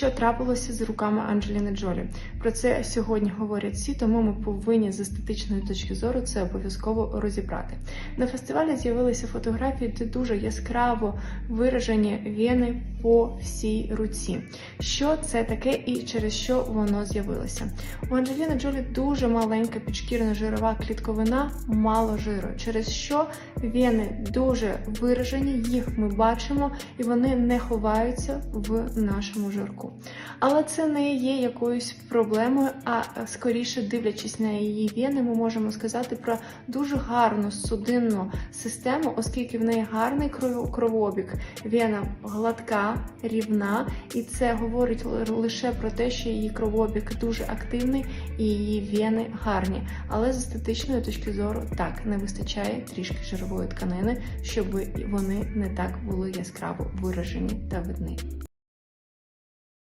Що трапилося з руками Анджеліни Джолі? Про це сьогодні говорять всі, тому ми повинні з естетичної точки зору це обов'язково розібрати. На фестивалі з'явилися фотографії, де дуже яскраво виражені вени по всій руці. Що це таке і через що воно з'явилося? У Анджеліни Джолі дуже маленька підшкірна жирова клітковина, мало жиру, через що вени дуже виражені, їх ми бачимо, і вони не ховаються в нашому жирку. Але це не є якоюсь проблемою, а скоріше дивлячись на її вени, ми можемо сказати про дуже гарну судинну систему, оскільки в неї гарний кров- кровообіг, вена гладка, рівна, і це говорить лише про те, що її кровообіг дуже активний і її вени гарні. Але з естетичної точки зору так не вистачає трішки жирової тканини, щоб вони не так були яскраво виражені та видні.